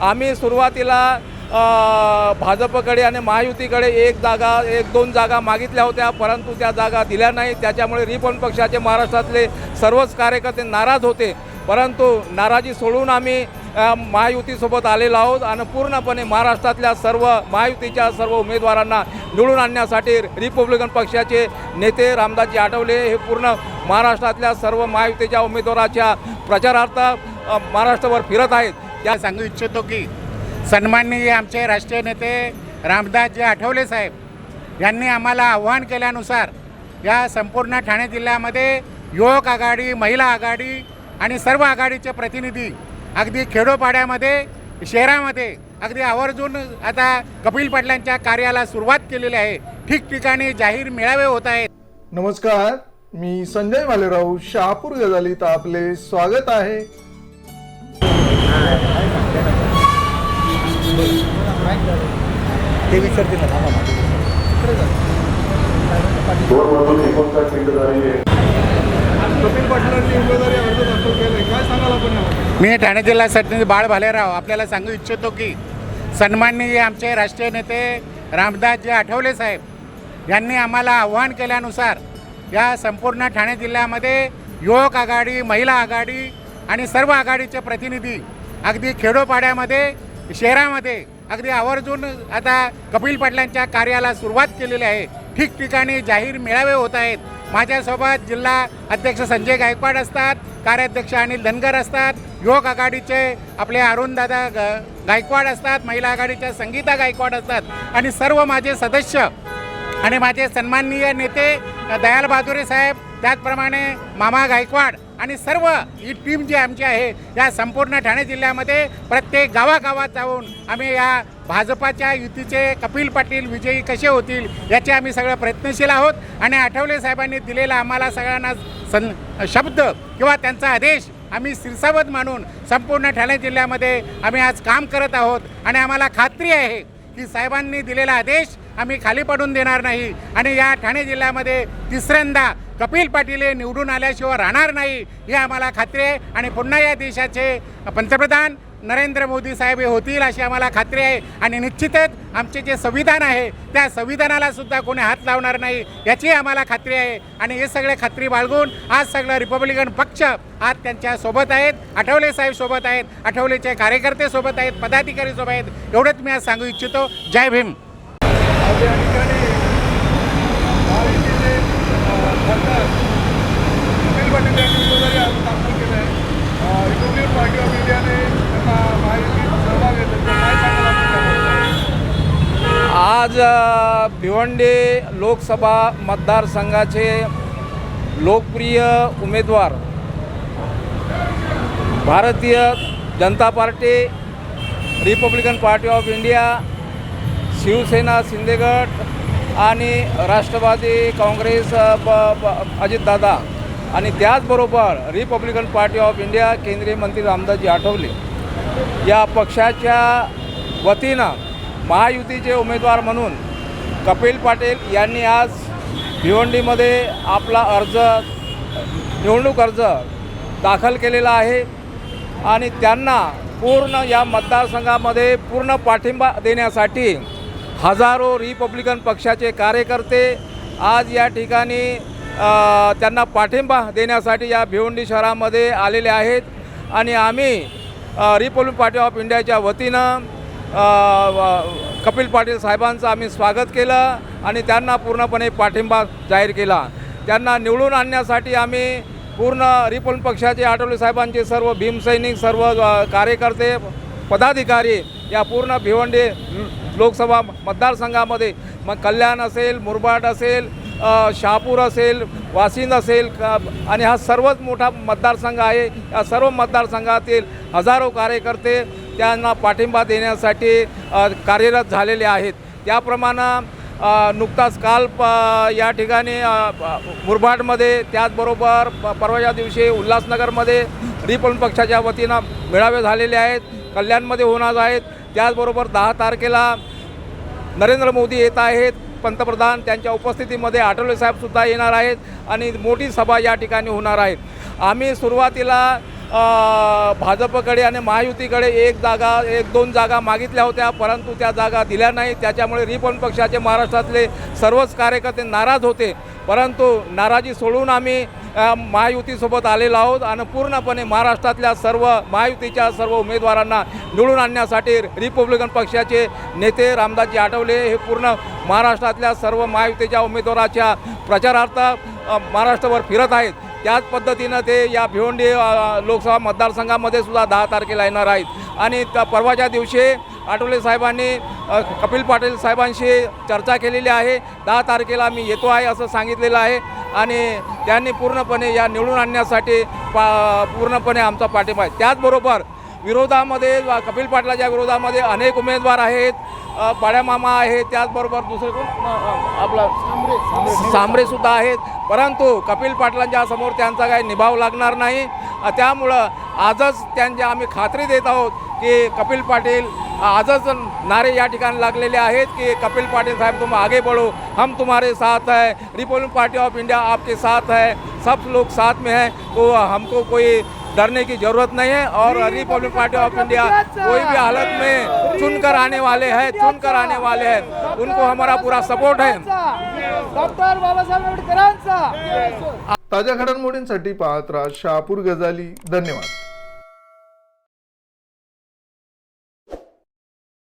आम्ही सुरुवातीला भाजपकडे आणि महायुतीकडे एक जागा एक दोन जागा मागितल्या होत्या परंतु त्या जागा दिल्या नाही. त्याच्यामुळे रिपन पक्षाचे महाराष्ट्रातले सर्वच कार्यकर्ते नाराज होते. परंतु नाराजी सोडून आम्ही महायुतीसोबत आलेलो आहोत आणि पूर्णपणे महाराष्ट्रातल्या सर्व महायुतीच्या सर्व उमेदवारांना निवडून आणण्यासाठी रिपब्लिकन पक्षाचे नेते रामदासजी आठवले. हे पूर्ण महाराष्ट्रातल्या सर्व महायुतीच्या उमेदवाराच्या प्रचारार्थ महाराष्ट्रभर फिरत आहेत. त्या सांगू इच्छितो की सन्माननीय आमचे राष्ट्रीय नेते रामदासजी आठवले साहेब यांनी आम्हाला आव्हान केल्यानुसार या संपूर्ण ठाणे जिल्ह्यामध्ये युवक आघाडी महिला आघाडी आणि सर्व आघाडीचे प्रतिनिधी अगदी खेडोपाड्यामध्ये शहरामध्ये अगदी आवर्जून आता कपिल पाटलांच्या कार्याला सुरुवात केलेली आहे. ठिकठिकाणी जाहीर मेळावे होत आहेत. नमस्कार मी संजय मालेराव शहापूर गजालीत आपले स्वागत आहे. सांगाल आपण मी ठाणे जिल्हा सरपंच बाळ भालेराव आपल्याला सांगू इच्छितो की सन्माननीय आमचे राष्ट्रीय नेते रामदासजी आठवले साहेब यांनी आम्हाला आव्हान केल्यानुसार या संपूर्ण ठाणे जिल्ह्यामध्ये युवक आघाडी महिला आघाडी आणि सर्व आघाडीचे प्रतिनिधी अगदी खेडोपाड्यामध्ये शहरामध्ये अगदी आवर्जून आता कपिल पाटलांच्या कार्याला सुरुवात केलेली आहे. ठिकठिकाणी जाहीर मेळावे होत आहेत. माझ्यासोबत जिल्हा अध्यक्ष संजय गायकवाड असतात कार्याध्यक्ष अनिल धनगर असतात युवक आघाडीचे आपले अरुणदादा ग गायकवाड असतात महिला आघाडीच्या संगीता गायकवाड असतात आणि सर्व माझे सदस्य आणि माझे सन्माननीय नेते दयाल बहादुरे साहेब त्याचप्रमाणे मामा गायकवाड आणि सर्व ही टीम जी आमची आहे या संपूर्ण ठाणे जिल्ह्यामध्ये प्रत्येक गावागावात जाऊन आम्ही या भाजपाच्या युतीचे कपिल पाटील विजयी कसे होतील याचे आम्ही सगळं प्रयत्नशील आहोत. आणि आठवले साहेबांनी दिलेला आम्हाला सगळ्यांना सं शब्द किंवा त्यांचा आदेश आम्ही शिरसावत मानून संपूर्ण ठाणे जिल्ह्यामध्ये आम्ही आज काम करत आहोत. आणि आम्हाला खात्री आहे की साहेबांनी दिलेला आदेश आम्ही खाली पडून देणार नाही. आणि या ठाणे जिल्ह्यामध्ये तिसऱ्यांदा कपिल पाटील हे निवडून आल्याशिवाय राहणार नाही ही आम्हाला खात्री आहे. आणि पुन्हा या देशाचे पंतप्रधान नरेंद्र मोदी साहेब हे होतील अशी आम्हाला खात्री आहे. आणि निश्चितच आमचे जे संविधान आहे त्या संविधानाला सुद्धा कोणी हात लावणार नाही याची आम्हाला खात्री आहे. आणि हे सगळे खात्री बाळगून आज सगळं रिपब्लिकन पक्ष आज त्यांच्यासोबत आहेत. आठवले साहेब सोबत आहेत आठवलेचे कार्यकर्ते सोबत आहेत पदाधिकारी सोबत आहेत. एवढंच मी आज सांगू इच्छितो. जय भीम आज या ठिकाणी महायुतीचे अ, खासदार कपिल पाटील यांनी उमेदवारी अर्ज दाखल केला आहे रिपब्लिकन पार्टी ऑफ इंडियाने त्यांना महायुतीत सहभाग घेतला काय सांगाल आपण त्याबद्दल? आज भिवंडे भिवंडी लोकसभा मतदारसंघाचे लोकप्रिय उमेदवार Bharatiya Janata party Republican party of India Shiv Sena शिंदेगड आणि राष्ट्रवादी काँग्रेस ब अजितदादा आणि त्याचबरोबर रिपब्लिकन पार्टी ऑफ इंडिया केंद्रीय मंत्री रामदासजी आठवले. या पक्षाच्या वतीनं महायुतीचे उमेदवार म्हणून कपिल पाटील यांनी आज भिवंडीमध्ये आपला अर्ज निवडणूक अर्ज दाखल केलेला आहे आणि त्यांना पूर्ण या मतदारसंघामध्ये पूर्ण पाठिंबा देण्यासाठी हजारो रिपब्लिकन पक्षाचे कार्यकर्ते आज या ठिकाणी त्यांना पाठिंबा देण्यासाठी या भिवंडी शहरामध्ये आलेले आहेत. आणि आम्ही रिपब्लिक पार्टी ऑफ इंडियाच्या वतीनं कपिल पाटील साहेबांचं आम्ही स्वागत केलं आणि त्यांना पूर्णपणे पाठिंबा जाहीर केला. त्यांना निवडून आणण्यासाठी आम्ही पूर्ण रिपब्लिक पक्षाचे आठवले साहेबांचे सर्व भीमसैनिक सर्व कार्यकर्ते पदाधिकारी या पूर्ण भिवंडी लोकसभा मतदारसंघामध्ये. मग कल्याण असेल मुरबाड असेल शहापूर असेल वासिंद असेल आणि हा सर्वच मोठा मतदारसंघ आहे. या सर्व मतदारसंघातील हजारो कार्यकर्ते त्यांना पाठिंबा देण्यासाठी कार्यरत झालेले आहेत. त्याप्रमाणे नुकताच काल प या ठिकाणी मुरबाडमध्ये त्याचबरोबर प परवाच्या दिवशी उल्हासनगरमध्ये रिपब्लिक पक्षाच्या वतीनं मेळावे झालेले आहेत कल्याणमध्ये होणार आहेत. त्याचबरोबर दहा तारखेला नरेंद्र मोदी येत आहेत. पंतप्रधान त्यांच्या उपस्थितीमध्ये आठवले साहेबसुद्धा येणार आहेत आणि मोठी सभा या ठिकाणी होणार आहेत आम्ही सुरुवातीला भाजपकडे आणि महायुतीकडे एक जागा एक दोन जागा मागितल्या होत्या परंतु त्या जागा दिल्या नाही. त्याच्यामुळे रिपन पक्षाचे महाराष्ट्रातले सर्वच कार्यकर्ते नाराज होते. परंतु नाराजी सोडून आम्ही महायुतीसोबत आलेलो आहोत आणि पूर्णपणे महाराष्ट्रातल्या सर्व महायुतीच्या सर्व उमेदवारांना निवडून आणण्यासाठी रिपब्लिकन पक्षाचे नेते रामदासजी आठवले. हे पूर्ण महाराष्ट्रातल्या सर्व महायुतीच्या उमेदवाराच्या प्रचारार्थ महाराष्ट्रभर फिरत आहेत. त्याच पद्धतीनं ते या भिवंडी लोकसभा मतदारसंघामध्ये सुद्धा दहा तारखेला येणार आहेत. आणि त्या परवाच्या दिवशी आठवले साहेबांनी कपिल पाटील साहेबांशी चर्चा केलेली आहे. दहा तारखेला मी येतो आहे असं सांगितलेलं आहे. आणि त्यांनी पूर्णपणे या निवडून आणण्यासाठी पा पूर्णपणे आमचा पाठिंबा आहे. त्याचबरोबर विरोधामध्ये कपिल पाटलाच्या विरोधामध्ये अनेक उमेदवार आहेत. अ, बाळ्यामामा आहे त्याचबरोबर दुसरे कोण? आपलं सांबरे सुद्धा आहेत. परंतु कपिल पाटलांच्या समोर त्यांचा काही निभाव लागणार नाही. त्यामुळं आजच त्यांच्या आम्ही खात्री देत आहोत की कपिल पाटील आजच नारे या ठिकाणी लागलेले आहेत की कपिल पाटिल साहब तुम आगे बढ़ो. हम तुम्हारे साथ है. रिपब्लिक पार्टी ऑफ इंडिया आपके साथ है. सब लोग साथ में हैं. तो हमको कोई डरने की जरूरत नहीं है और रिपब्लिक पार्टी ऑफ इंडिया कोई भी हालत में चुनकर आने वाले हैं चुनकर आने वाले हैं। उनको हमारा पूरा सपोर्ट है। डॉक्टर बाबासाहेब आंबेडकरांचा। ताज्या घडामोडींसाठी पाहत राहा शहापूर गजाली धन्यवाद.